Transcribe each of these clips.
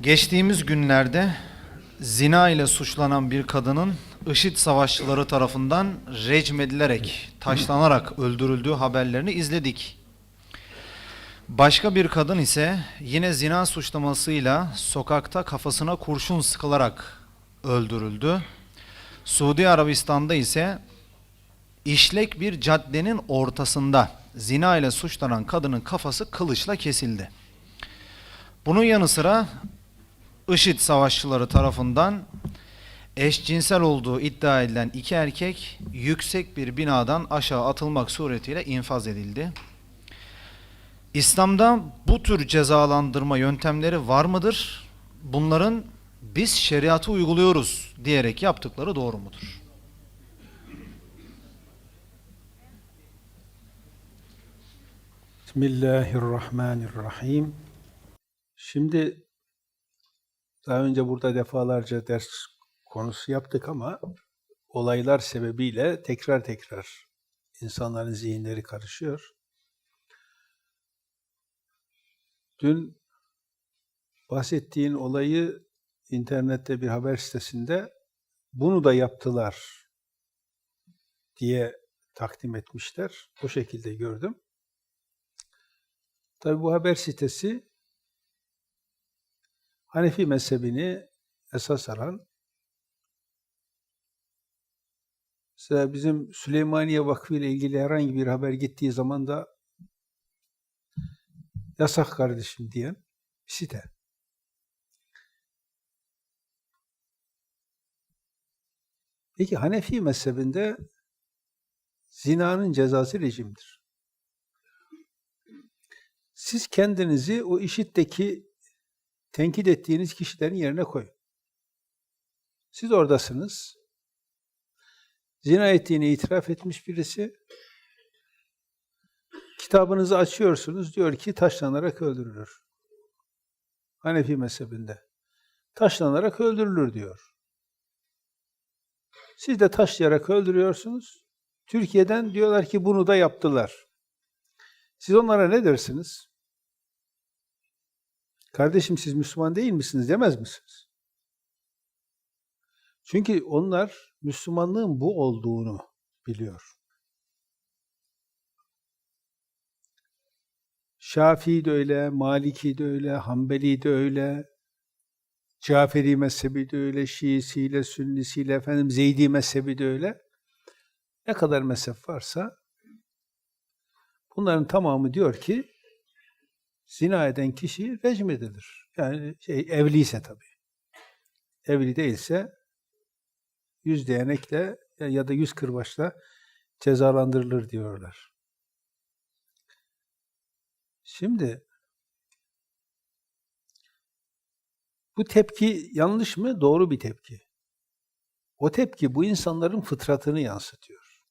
Geçtiğimiz günlerde zina ile suçlanan bir kadının IŞİD savaşçıları tarafından recm edilerek, taşlanarak öldürüldüğü haberlerini izledik. Başka bir kadın ise yine zina suçlamasıyla sokakta kafasına kurşun sıkılarak öldürüldü. Suudi Arabistan'da ise işlek bir caddenin ortasında zina ile suçlanan kadının kafası kılıçla kesildi. Bunun yanı sıra IŞİD savaşçıları tarafından eşcinsel olduğu iddia edilen iki erkek yüksek bir binadan aşağı atılmak suretiyle infaz edildi. İslam'da bu tür cezalandırma yöntemleri var mıdır? Bunların biz şeriatı uyguluyoruz diyerek yaptıkları doğru mudur? Bismillahirrahmanirrahim. Şimdi daha önce burada defalarca ders konusu yaptık ama olaylar sebebiyle tekrar tekrar insanların zihinleri karışıyor. Dün bahsettiğin olayı internette bir haber sitesinde bunu da yaptılar diye takdim etmişler. O şekilde gördüm. Tabi bu haber sitesi Hanefi mezhebini esas alan mesela bizim Süleymaniye Vakfı ile ilgili herhangi bir haber gittiği zaman da yasak kardeşim diyen bir site. Peki Hanefi mezhebinde zinanın cezası rejimdir. Siz kendinizi o işitteki tenkit ettiğiniz kişilerin yerine koyun. Siz oradasınız. Zina ettiğini itiraf etmiş birisi. Kitabınızı açıyorsunuz. Diyor ki taşlanarak öldürülür. Hanefi mezhebinde. Taşlanarak öldürülür diyor. Siz de taşlayarak öldürüyorsunuz. Türkiye'den diyorlar ki bunu da yaptılar. Siz onlara ne dersiniz? Kardeşim siz Müslüman değil misiniz demez misiniz? Çünkü onlar Müslümanlığın bu olduğunu biliyor. Şafii de öyle, Maliki de öyle, Hanbeli de öyle, Caferi mezhebi de öyle, Şiisiyle, Sünnisiyle, efendim Zeydi mezhebi de öyle. Ne kadar mezhep varsa bunların tamamı diyor ki zina eden kişi rejim edilir. Yani şey, evliyse tabii. Evli değilse yüz değnekle ya da yüz kırbaçla cezalandırılır diyorlar. Şimdi bu tepki yanlış mı? Doğru bir tepki. O tepki bu insanların fıtratını yansıtıyor.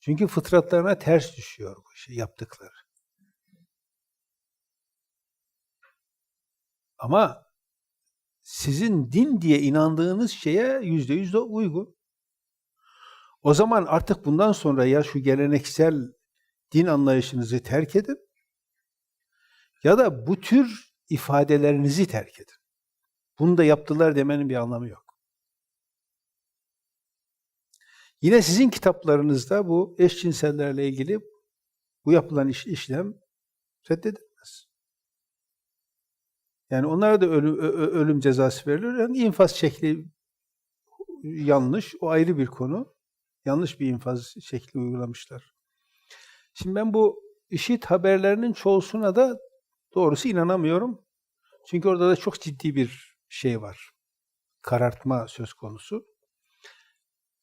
Çünkü fıtratlarına ters düşüyor bu şey yaptıkları. Ama sizin din diye inandığınız şeye yüzde yüz de uygun. O zaman artık bundan sonra ya şu geleneksel din anlayışınızı terk edin ya da bu tür ifadelerinizi terk edin. Bunu da yaptılar demenin bir anlamı yok. Yine sizin kitaplarınızda bu eşcinsellerle ilgili bu yapılan iş, işlem reddedilmez. Yani onlara da ölüm, ölüm cezası verilir. Yani infaz şekli yanlış. O ayrı bir konu. Yanlış bir infaz şekli uygulamışlar. Şimdi ben bu işit haberlerinin çoğusuna da doğrusu inanamıyorum. Çünkü orada da çok ciddi bir şey var. Karartma söz konusu.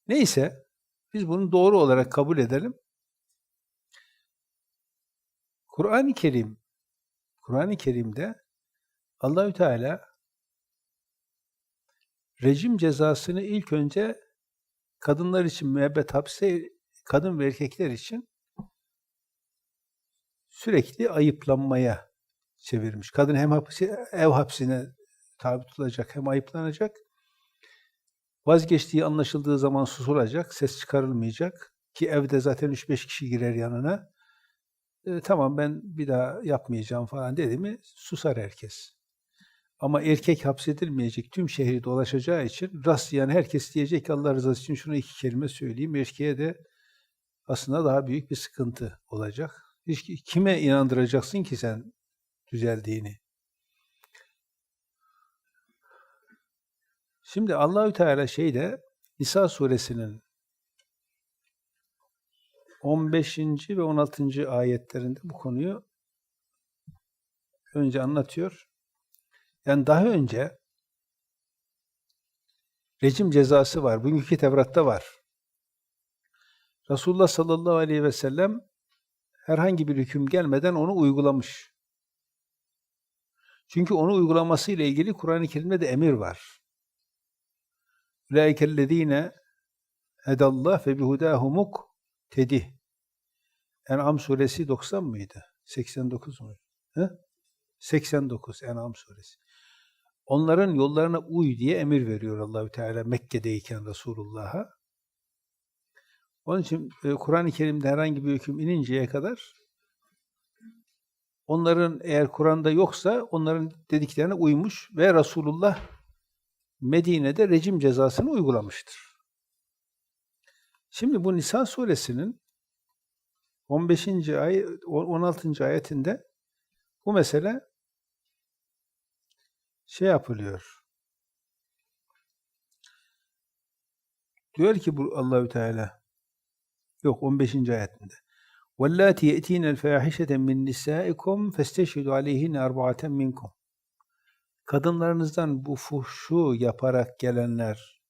Neyse, biz bunu doğru olarak kabul edelim. Kur'an-ı Kerim, Kur'an-ı Kerim'de Allahü Teala rejim cezasını ilk önce kadınlar için müebbet hapse, kadın ve erkekler için sürekli ayıplanmaya çevirmiş. Kadın hem hapsi, ev hapsine tabi tutulacak hem ayıplanacak. Vazgeçtiği anlaşıldığı zaman susulacak, ses çıkarılmayacak. Ki evde zaten 3-5 kişi girer yanına. E, tamam ben bir daha yapmayacağım falan dedi mi susar herkes. Ama erkek hapsedilmeyecek, tüm şehri dolaşacağı için rastlayan herkes diyecek Allah rızası için şuna iki kelime söyleyeyim. Erkeğe de aslında daha büyük bir sıkıntı olacak. Hiç kime inandıracaksın ki sen düzeldiğini? Şimdi Allahü Teala şeyde Nisa suresinin 15. ve 16. ayetlerinde bu konuyu önce anlatıyor. Yani daha önce rejim cezası var. Bugünkü Tevrat'ta var. Resulullah sallallahu aleyhi ve sellem herhangi bir hüküm gelmeden onu uygulamış. Çünkü onu uygulaması ile ilgili Kur'an-ı Kerim'de de emir var. Ulaikellezine hedallah ve bihudahumuk tedih. En'am suresi 90 mıydı? 89 mu? He? 89 En'am suresi. Onların yollarına uy diye emir veriyor Allahü Teala Mekke'deyken Resulullah'a. Onun için e, Kur'an-ı Kerim'de herhangi bir hüküm ininceye kadar onların eğer Kur'an'da yoksa onların dediklerine uymuş ve Resulullah Medine'de rejim cezasını uygulamıştır. Şimdi bu Nisa suresinin 15. ay 16. ayetinde bu mesele şey yapılıyor. Diyor ki bu Allahü Teala yok 15. ayetinde. وَاللَّاتِ يَأْتِينَ الْفَاحِشَةَ مِنْ نِسَائِكُمْ فَاسْتَشْهِدُوا عَلَيْهِنَّ أَرْبَعَةً مِنْكُمْ Kadınlarınızdan bu fuhşu yaparak gelenler,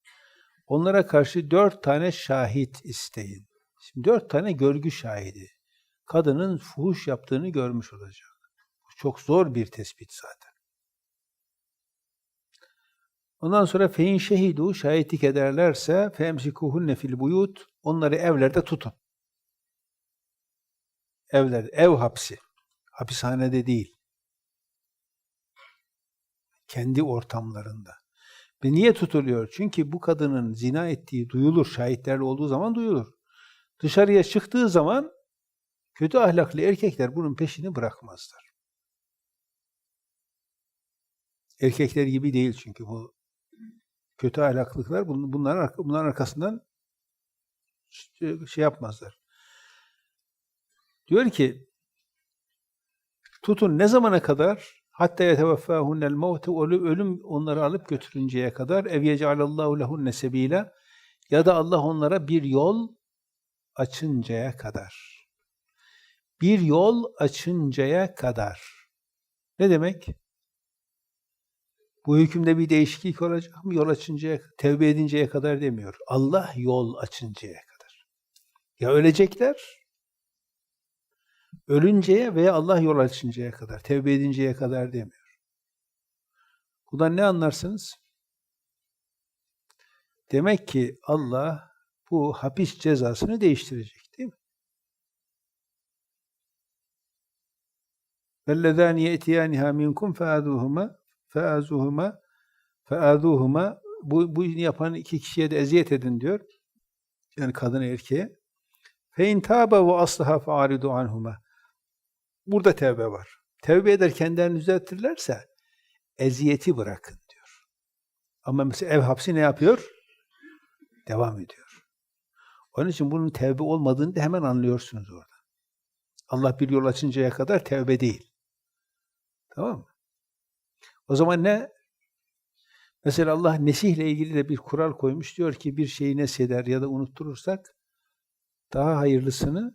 onlara karşı dört tane şahit isteyin. Şimdi dört tane görgü şahidi. Kadının fuhuş yaptığını görmüş olacak. Bu çok zor bir tespit zaten. Ondan sonra fein şehidu şahitlik ederlerse femsikuhunne fil buyut onları evlerde tutun. Evler, ev hapsi. Hapishanede değil. Kendi ortamlarında. Ve niye tutuluyor? Çünkü bu kadının zina ettiği duyulur. Şahitlerle olduğu zaman duyulur. Dışarıya çıktığı zaman kötü ahlaklı erkekler bunun peşini bırakmazlar. Erkekler gibi değil çünkü bu kötü ahlaklıklar bunların, bunların arkasından şey yapmazlar. Diyor ki tutun ne zamana kadar hatta yeteveffâhunnel mevte ölüm onları alıp götürünceye kadar ev yecealallahu lehunne sebîle ya da Allah onlara bir yol açıncaya kadar. Bir yol açıncaya kadar. Ne demek? Bu hükümde bir değişiklik olacak mı? Yol açıncaya, tevbe edinceye kadar demiyor. Allah yol açıncaya kadar. Ya ölecekler, ölünceye veya Allah yol açıncaya kadar, tevbe edinceye kadar demiyor. Bundan ne anlarsınız? Demek ki Allah bu hapis cezasını değiştirecek değil mi? وَالَّذَانِ يَأْتِيَانِهَا مِنْكُمْ فَاَذُوهُمَا feazuhuma feazuhuma bu, bu yapan iki kişiye de eziyet edin diyor. Yani kadın erkeğe. Fe intâbe ve aslaha fe'aridu anhuma. Burada tevbe var. Tevbe eder kendilerini düzeltirlerse eziyeti bırakın diyor. Ama mesela ev hapsi ne yapıyor? Devam ediyor. Onun için bunun tevbe olmadığını da hemen anlıyorsunuz orada. Allah bir yol açıncaya kadar tevbe değil. Tamam mı? O zaman ne? Mesela Allah nesihle ilgili de bir kural koymuş. Diyor ki bir şeyi nesheder ya da unutturursak daha hayırlısını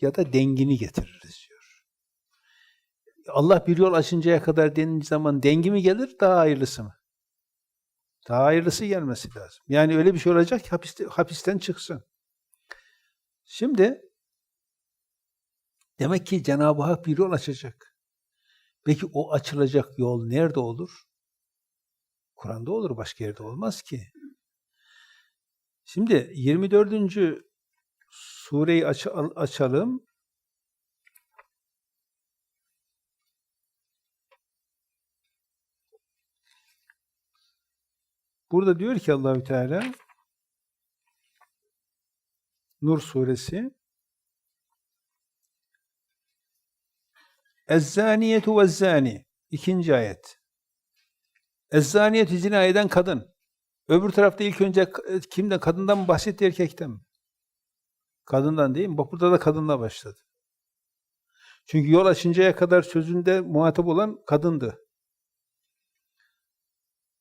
ya da dengini getiririz diyor. Allah bir yol açıncaya kadar denince zaman dengi mi gelir, daha hayırlısı mı? Daha hayırlısı gelmesi lazım. Yani öyle bir şey olacak ki hapiste, hapisten çıksın. Şimdi demek ki Cenab-ı Hak bir yol açacak. Peki o açılacak yol nerede olur? Kur'an'da olur, başka yerde olmaz ki. Şimdi 24. sureyi aç açalım. Burada diyor ki Allahü Teala Nur suresi Ez-zaniyetu ve-zani ikinci ayet. Ezzaniyetü zina eden kadın. Öbür tarafta ilk önce kimden? Kadından mı bahsetti erkekten mi? Kadından değil mi? Bak burada da kadınla başladı. Çünkü yol açıncaya kadar sözünde muhatap olan kadındı.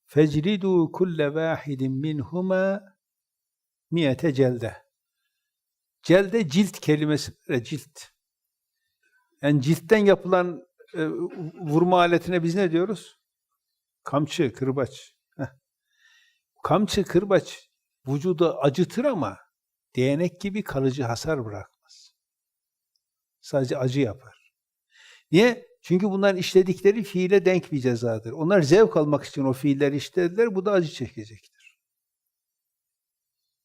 Fecridu kulle vahidin minhuma miyete celde. Celde cilt kelimesi var, cilt. Yani ciltten yapılan e, vurma aletine biz ne diyoruz? Kamçı, kırbaç. Heh. Kamçı, kırbaç vücudu acıtır ama değnek gibi kalıcı hasar bırakmaz. Sadece acı yapar. Niye? Çünkü bunların işledikleri fiile denk bir cezadır. Onlar zevk almak için o fiilleri işlediler, bu da acı çekecektir.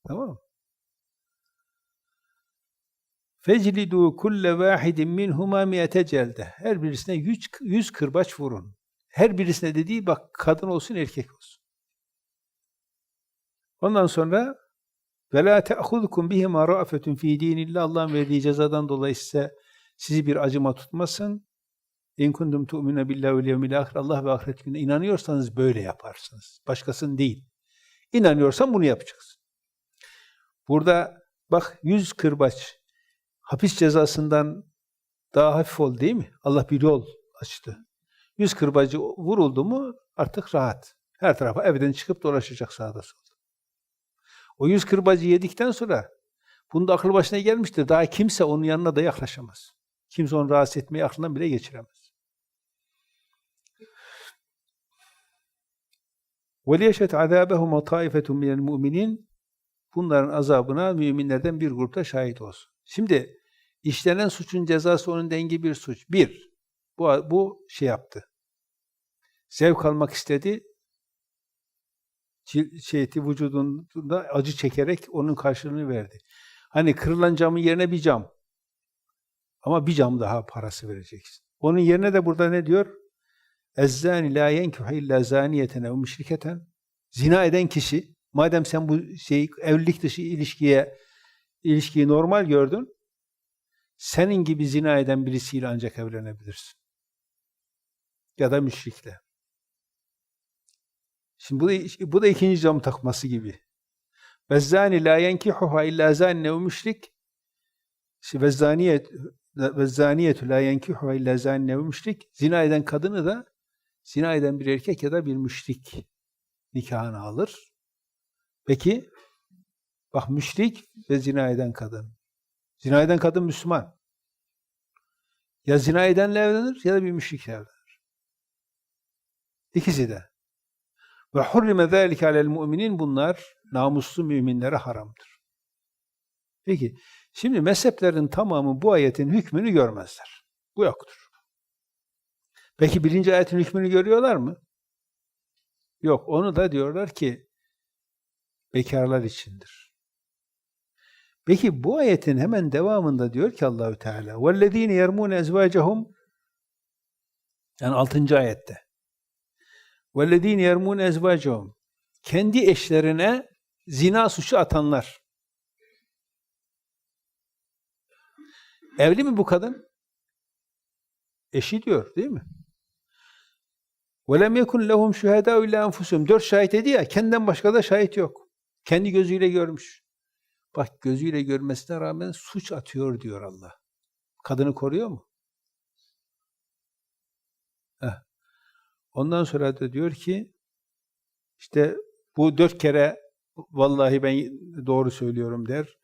Tamam mı? Feclidu kulle vahidin minhuma miyete celde. Her birisine yüz, yüz kırbaç vurun. Her birisine dediği bak kadın olsun erkek olsun. Ondan sonra ve la te'huzukum bihima ra'fetun fi dinillah Allah'ın verdiği cezadan dolayı size sizi bir acıma tutmasın. İn kuntum tu'minu billahi vel yevmil ahir. Allah ve ahiret gününe inanıyorsanız böyle yaparsınız. Başkasını değil. İnanıyorsan bunu yapacaksın. Burada bak yüz kırbaç hapis cezasından daha hafif oldu değil mi? Allah bir yol açtı. Yüz kırbacı vuruldu mu artık rahat. Her tarafa evden çıkıp dolaşacak sağda solda. O yüz kırbacı yedikten sonra bunda akıl başına gelmiştir. Daha kimse onun yanına da yaklaşamaz. Kimse onu rahatsız etmeyi aklından bile geçiremez. وَلِيَشَتْ عَذَابَهُمَا طَائِفَةٌ مِنَ الْمُؤْمِنِينَ Bunların azabına müminlerden bir grupta şahit olsun. Şimdi işlenen suçun cezası onun dengi bir suç. Bir, bu, bu şey yaptı. Zevk almak istedi. Şeyti vücudunda acı çekerek onun karşılığını verdi. Hani kırılan camın yerine bir cam. Ama bir cam daha parası vereceksin. Onun yerine de burada ne diyor? Ezzani la yenkihu illa zaniyeten ev müşriketen. Zina eden kişi, madem sen bu şey evlilik dışı ilişkiye ilişkiyi normal gördün, senin gibi zina eden birisiyle ancak evlenebilirsin. Ya da müşrikle. Şimdi bu da, bu da ikinci cam takması gibi. Ve zani la yenkihuha illa müşrik. Ve zaniyet ve zaniyetu la yenkihuha illa zanin ev müşrik. Zina eden kadını da zina eden bir erkek ya da bir müşrik nikahını alır. Peki bak müşrik ve zina eden kadın. Zina eden kadın Müslüman. Ya zina edenle evlenir ya da bir müşrikle evlenir. İkisi de. Ve hurrime zâlike alel müminin bunlar namuslu müminlere haramdır. Peki, şimdi mezheplerin tamamı bu ayetin hükmünü görmezler. Bu yoktur. Peki birinci ayetin hükmünü görüyorlar mı? Yok, onu da diyorlar ki bekarlar içindir. Peki bu ayetin hemen devamında diyor ki Allahü Teala وَالَّذ۪ينَ يَرْمُونَ اَزْوَاجَهُمْ yani 6. ayette وَالَّذ۪ينَ يَرْمُونَ اَزْوَاجَهُمْ kendi eşlerine zina suçu atanlar. Evli mi bu kadın? Eşi diyor değil mi? وَلَمْ يَكُنْ لَهُمْ شُهَدَاءُ اِلَّا اَنْفُسُهُمْ Dört şahit dedi ya, kendinden başka da şahit yok. Kendi gözüyle görmüş. Bak gözüyle görmesine rağmen suç atıyor diyor Allah. Kadını koruyor mu? Heh. Ondan sonra da diyor ki işte bu dört kere vallahi ben doğru söylüyorum der.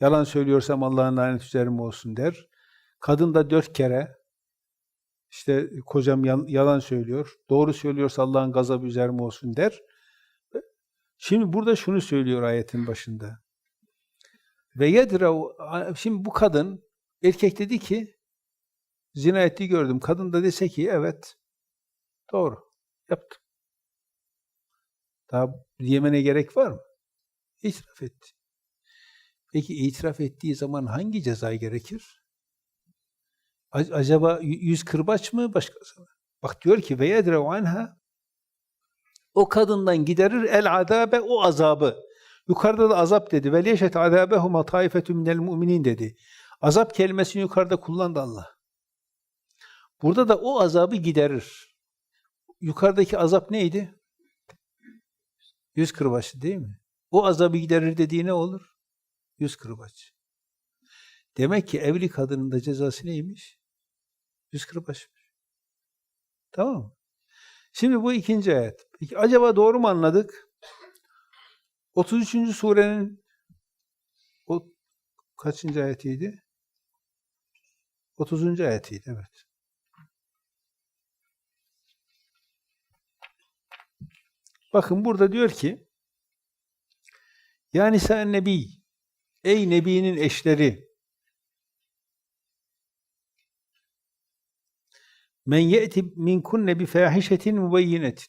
Yalan söylüyorsam Allah'ın lanet üzerime olsun der. Kadın da dört kere işte kocam yalan söylüyor. Doğru söylüyorsa Allah'ın gazabı üzerime olsun der. Şimdi burada şunu söylüyor ayetin başında. Ve yedrav şimdi bu kadın erkek dedi ki zina ettiği gördüm. Kadın da dese ki evet doğru yaptım. Daha yemene gerek var mı? İtiraf etti. Peki itiraf ettiği zaman hangi ceza gerekir? Acaba yüz kırbaç mı başkası mı? Bak diyor ki ve yedrev anha o kadından giderir el azabe o azabı. Yukarıda da azap dedi. Leşet azabehuma taifetun minel müminin dedi. Azap kelimesini yukarıda kullandı Allah. Burada da o azabı giderir. Yukarıdaki azap neydi? Yüz kırbaçlı değil mi? O azabı giderir dediği ne olur? Yüz kırbaç. Demek ki evli kadının da cezası neymiş? Yüz kırbaçmış. Tamam mı? Şimdi bu ikinci ayet. Peki acaba doğru mu anladık? 33. surenin o kaçıncı ayetiydi? 30. ayetiydi evet. Bakın burada diyor ki yani sen nebi ey nebinin eşleri men ye'ti minkunne bi fahişetin mubeyyinetin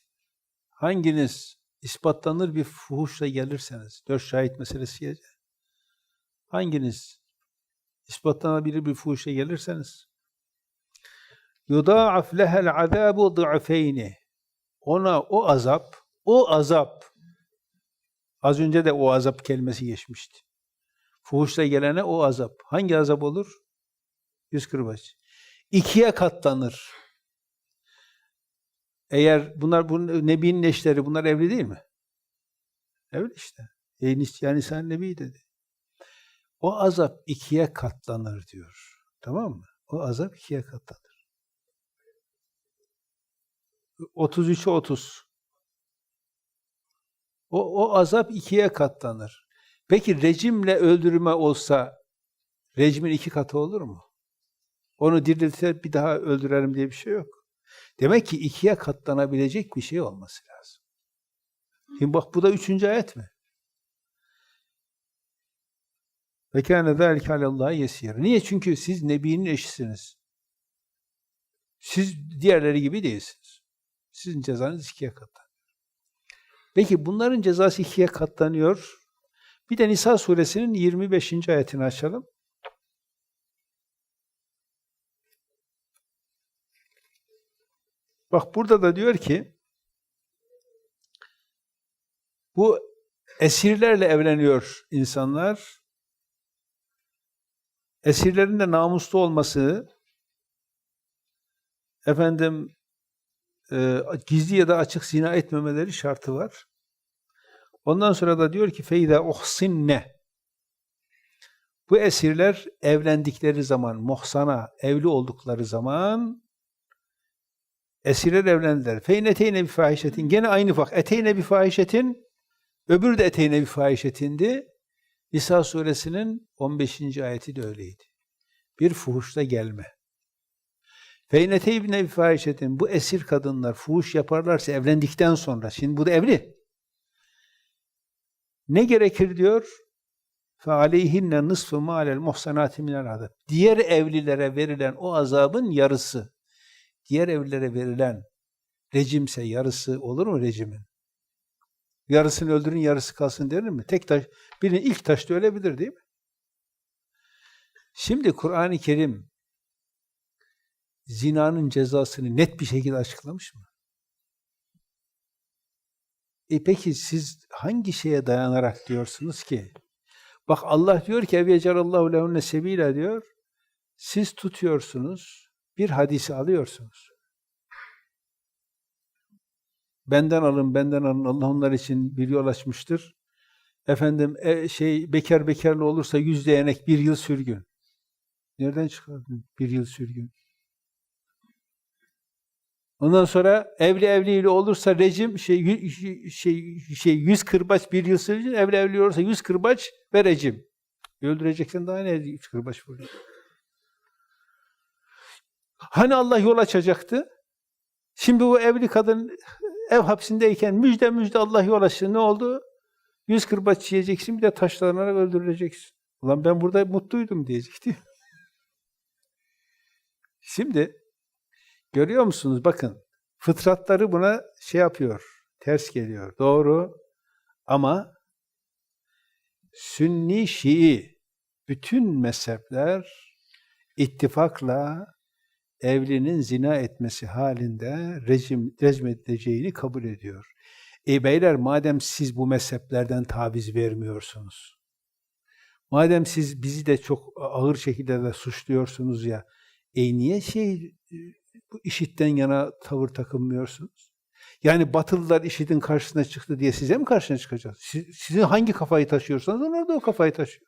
hanginiz ispatlanır bir fuhuşla gelirseniz dört şahit meselesi gelecek. Hanginiz ispatlanabilir bir fuhuşla gelirseniz yudaaf lehel azabu du'feyni ona o azap o azap az önce de o azap kelimesi geçmişti. Fuhuşla gelene o azap. Hangi azap olur? Yüz kırbaç. İkiye katlanır. Eğer bunlar bu Nebi'nin eşleri bunlar evli değil mi? Evli işte. Yani sen Nebi dedi. O azap ikiye katlanır diyor. Tamam mı? O azap ikiye katlanır. 33'e 30. O, o azap ikiye katlanır. Peki rejimle öldürme olsa rejimin iki katı olur mu? Onu diriltir bir daha öldürelim diye bir şey yok. Demek ki ikiye katlanabilecek bir şey olması lazım. Şimdi bak bu da üçüncü ayet mi? Ve kâne zâlike alallâhi yesîr. Niye? Çünkü siz Nebi'nin eşisiniz. Siz diğerleri gibi değilsiniz. Sizin cezanız ikiye katlanıyor. Peki bunların cezası ikiye katlanıyor. Bir de Nisa suresinin 25. ayetini açalım. Bak burada da diyor ki bu esirlerle evleniyor insanlar. Esirlerin de namuslu olması efendim e, gizli ya da açık zina etmemeleri şartı var. Ondan sonra da diyor ki feyda uhsinne bu esirler evlendikleri zaman, muhsana, evli oldukları zaman esirler evlendiler. Feyn eteyne bir fahişetin. Gene aynı bak. Eteyne bir fahişetin öbürü de eteyne bir fahişetindi. Nisa suresinin 15. ayeti de öyleydi. Bir fuhuşta gelme. Feyn eteyne bir fahişetin. Bu esir kadınlar fuhuş yaparlarsa evlendikten sonra. Şimdi bu da evli. Ne gerekir diyor? فَعَلَيْهِنَّ نِصْفُ مَا عَلَى الْمُحْسَنَاتِ مِنَ الْعَذَابِ Diğer evlilere verilen o azabın yarısı. Diğer evlilere verilen rejimse yarısı olur mu rejimin? Yarısını öldürün, yarısı kalsın denir mi? Tek taş, birinin ilk taşta ölebilir değil mi? Şimdi Kur'an-ı Kerim zinanın cezasını net bir şekilde açıklamış mı? E peki siz hangi şeye dayanarak diyorsunuz ki? Bak Allah diyor ki evyecarallahu lehunne sebila diyor. Siz tutuyorsunuz, bir hadisi alıyorsunuz. Benden alın, benden alın. Allah onlar için bir yol açmıştır. Efendim e, şey bekar bekarlı olursa yüz değnek bir yıl sürgün. Nereden çıkardın bir yıl sürgün? Ondan sonra evli evliyle olursa rejim şey şey şey yüz kırbaç bir yıl sürgün, evli evli olursa yüz kırbaç ve rejim. Öldüreceksen daha ne kırbaç vuruyor? Hani Allah yol açacaktı? Şimdi bu evli kadın ev hapsindeyken müjde müjde Allah yol açtı. Ne oldu? Yüz kırbaç yiyeceksin bir de taşlanarak öldürüleceksin. Ulan ben burada mutluydum diyecekti. Şimdi görüyor musunuz? Bakın fıtratları buna şey yapıyor. Ters geliyor. Doğru. Ama Sünni Şii bütün mezhepler ittifakla evlinin zina etmesi halinde rejim, rejim kabul ediyor. E beyler madem siz bu mezheplerden taviz vermiyorsunuz, madem siz bizi de çok ağır şekilde de suçluyorsunuz ya, e niye şey bu işitten yana tavır takınmıyorsunuz? Yani Batılılar IŞİD'in karşısına çıktı diye size mi karşına çıkacağız? Siz, sizin hangi kafayı taşıyorsanız onlar da o kafayı taşıyor.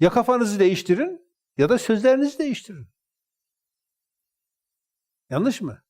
Ya kafanızı değiştirin ya da sözlerinizi değiştirin. Yanlış mı?